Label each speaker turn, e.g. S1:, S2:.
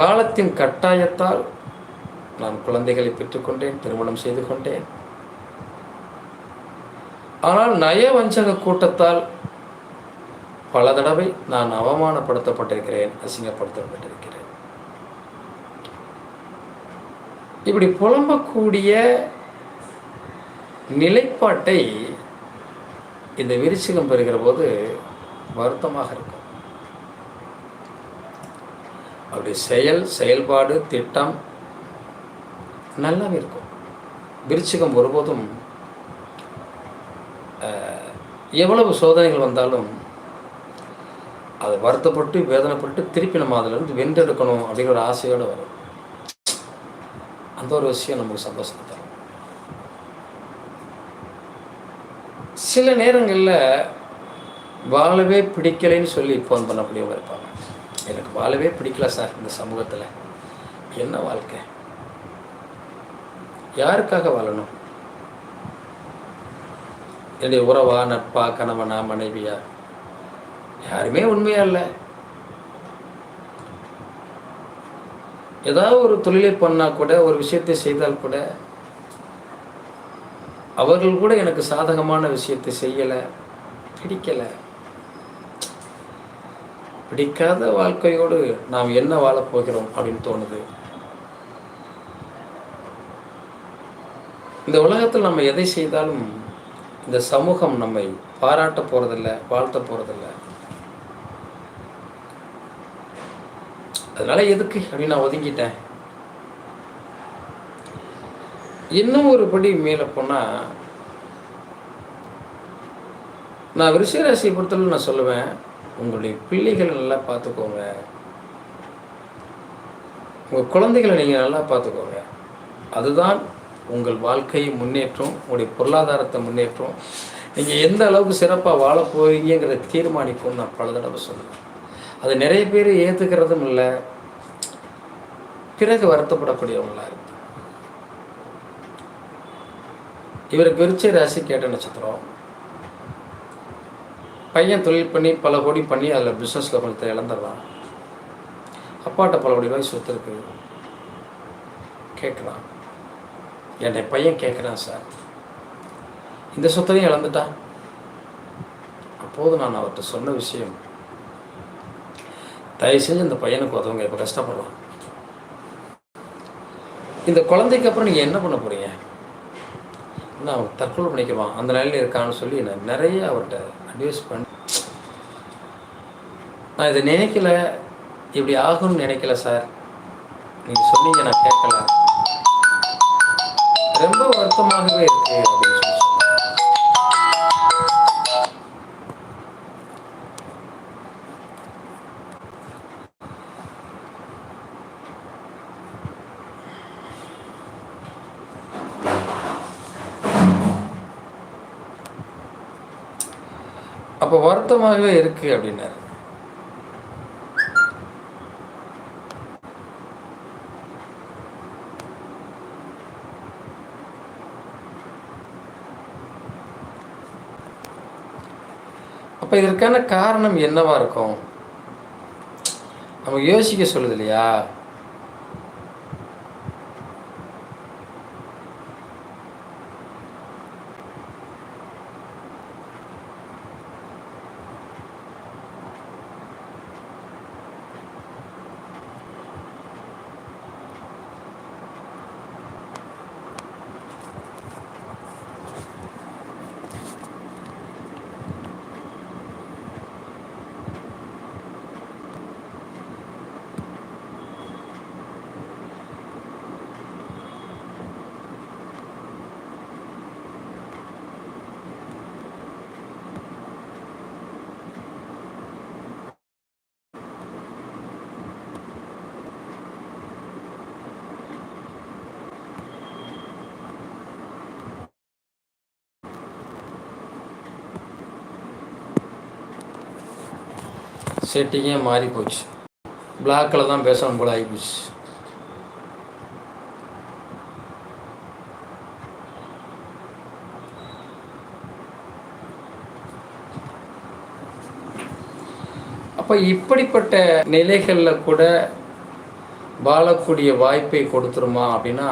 S1: காலத்தின் கட்டாயத்தால் நான் குழந்தைகளை பெற்றுக்கொண்டேன் திருமணம் செய்து கொண்டேன். ஆனால் நயவஞ்சக கூட்டத்தால் பல தடவை நான் அவமானப்படுத்தப்பட்டிருக்கிறேன் அசிங்கப்படுத்தப்பட்டிருக்கிறேன். இப்படி புலம்பக்கூடிய நிலைப்பாட்டை இந்த விருச்சிகம் பெறுகிற போது வருத்தமாக இருக்கும். அப்படி செயல் செயல்பாடு திட்டம் நல்லாவே இருக்கும். விருச்சிகம் ஒருபோதும் எவ்வளவு சோதனைகள் வந்தாலும் அதை வருத்தப்பட்டு வேதனைப்பட்டு திருப்பி நம்ம அதிலிருந்து வென்றெடுக்கணும் அப்படிங்கிற ஒரு ஆசையோடு வரும். அந்த ஒரு விஷயம் நமக்கு சந்தோஷத்தை தரும். சில நேரங்களில் வாழவே பிடிக்கலைன்னு சொல்லி ஃபோன் பண்ணக்கூடியவங்க இருப்பாங்க. எனக்கு வாழவே பிடிக்கல சார் இந்த சமூகத்தில். என்ன வாழ்க்கை? யாருக்காக வாழணும்? என்னுடைய உறவா நட்பா கணவனா மனைவியா? யாருமே உண்மையா இல்லை. ஏதாவது ஒரு தொழிலை பண்ணால் கூட ஒரு விஷயத்தை செய்தால் கூட அவர்கள் கூட எனக்கு சாதகமான விஷயத்தை செய்யலை பிடிக்கலை. பிடிக்காத வாழ்க்கையோடு நாம் என்ன வாழப்போகிறோம் அப்படின்னு தோணுது? இந்த உலகத்தில் நம்ம எதை செய்தாலும் இந்த சமூகம் நம்மை பாராட்ட போகிறதில்ல வாழ்த்த போகிறதில்ல அதனால எதுக்கு அப்படின்னு நான் ஒதுங்கிட்டேன். இன்னும் ஒரு படி மேலே போனால் நான் விருஷராசியை பொறுத்தவரை நான் சொல்லுவேன். உங்களுடைய பிள்ளைகளை நல்லா பார்த்துக்கோங்க. உங்கள் குழந்தைகளை நீங்கள் நல்லா பார்த்துக்கோங்க. அதுதான் உங்கள் வாழ்க்கையை முன்னேற்றம் உங்களுடைய பொருளாதாரத்தை முன்னேற்றம். நீங்கள் எந்த அளவுக்கு சிறப்பாக வாழ போறீங்கிறத தீர்மானிக்கும் நான் பல தடவை சொல்லுவேன் அது நிறைய பேர் ஏற்றுக்கிறதும் இல்லை. பிறகு வருத்தப்படக்கூடியவங்களாக இருக்கு. இவருக்கு விருச்ச ராசி கேட்ட நட்சத்திரம். பையன் தொழில் பண்ணி பல கோடி பண்ணி அதில் பிஸ்னஸில் கொஞ்சத்தை இழந்துடுறான் அப்பாட்ட பல கோடி ரூபாய் சொத்து இருக்கு கேட்குறான் என்னை பையன் கேட்குறான் சார். இந்த சொத்தையும் இழந்துட்டான். அப்போது நான் அவர்கிட்ட சொன்ன விஷயம் தயவு செஞ்சு இந்த பையனுக்கு உதவுங்க இப்போ கஷ்டப்படுறான். இந்த குழந்தைக்கு அப்புறம் நீங்கள் என்ன பண்ண போகிறீங்க நான் அவன் தற்கொலை பண்ணிக்குவான். அந்த நிலையில் இருக்கான்னு சொல்லி நான் நிறைய அவர்கிட்ட அட்வைஸ் பண்ண நான் இதை நினைக்கல. இப்படி ஆகும்னு நினைக்கல சார் நீங்கள் சொன்னீங்க நான் கேட்கல. ரொம்ப வருத்தமாகவே இருக்கு அப்படின்னு அப்போ வருத்தமாகவே இருக்கு அப்படின்னாரு. அப்போ இதற்கான காரணம் என்னவா இருக்கும்? நம்ம யோசிக்க சொல்லுது இல்லையா? செட்டிங்கே மாறி போச்சு. பிளாக்கில் தான் பேசணும் போல ஆகிப்போச்சு அப்போ இப்படிப்பட்ட நிலைகளில் கூட வாழக்கூடிய வாய்ப்பை கொடுத்துருமா அப்படின்னா